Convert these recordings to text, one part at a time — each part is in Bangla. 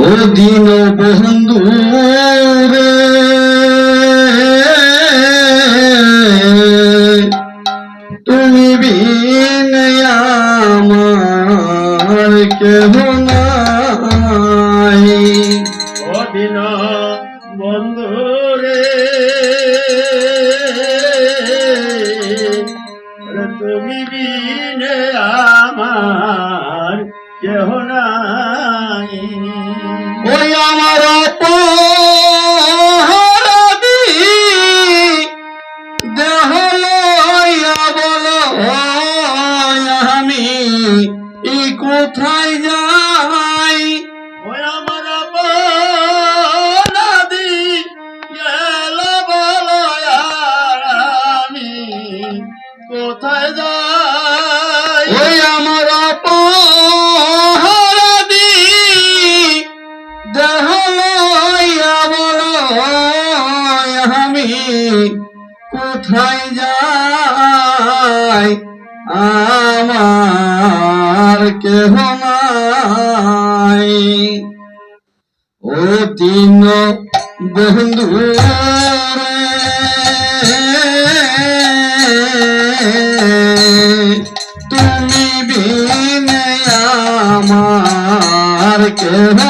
ও দিন বন্ধু রে তুমি বিন আমার কেহ নাই আমি ই কোথায় যাই আমার কেহ নাই। ও তিন বন্ধু তুমি বিনে আমার কেহ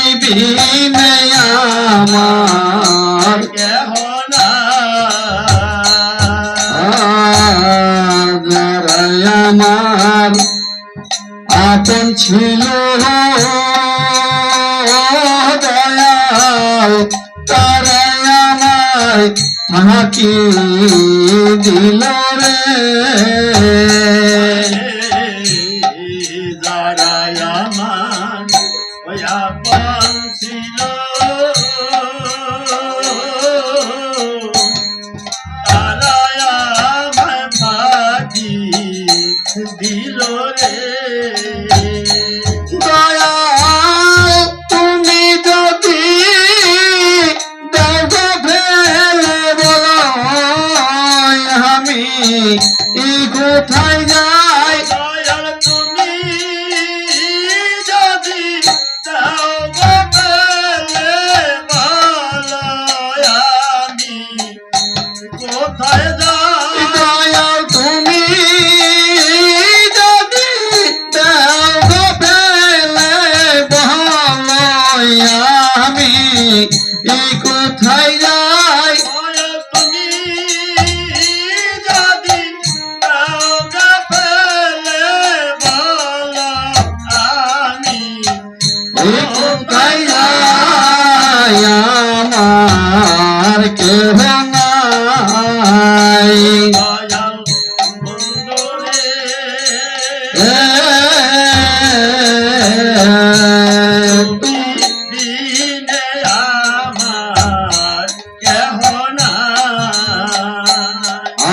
বিনে আমার আমার আপন ছিল দয়াল তারাই আমায় থাকি দিল রে। ওই বলো আমি এই কোথায় যাই? তুমি যদি আমি কোথায় যাই?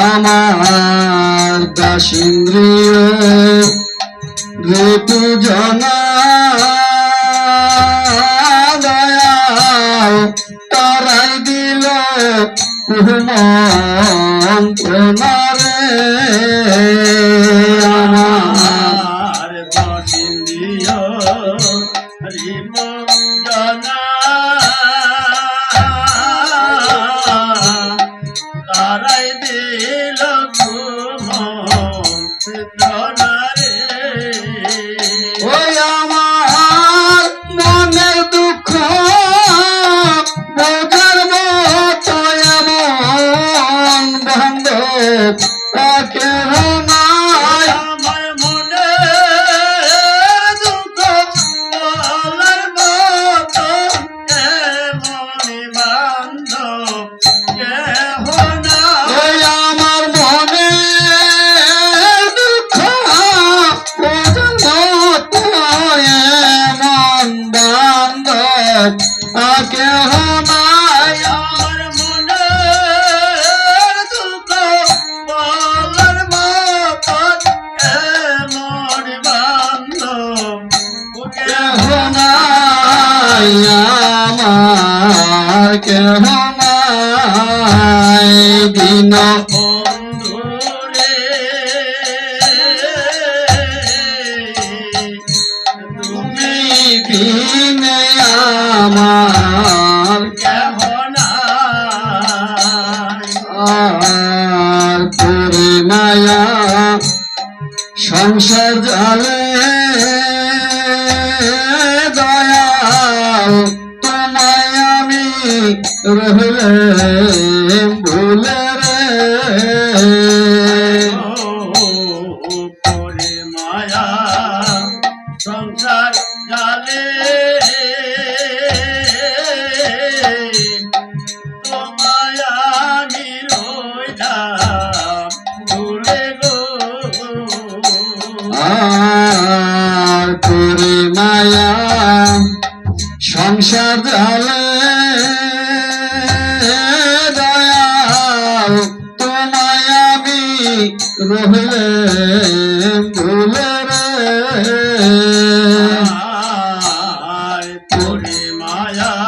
আমার দাসিন্দ্রিয় ঋতু জনা দয়াল তারাই দিল কুমন্ত্রণারে আমার দশিন্দিয় হরিম জনা কেহ নাই আমার মনের দুঃখ বলার মতন বান্ধব। বুকে কেহ কেহ আমার আর তোরে মায়া সংসার জলে দয়া তোমায় আমি রহলে সংসার জালে দয়াল তোমায় আমি রহলে ভুলে রে। পরি মায়া।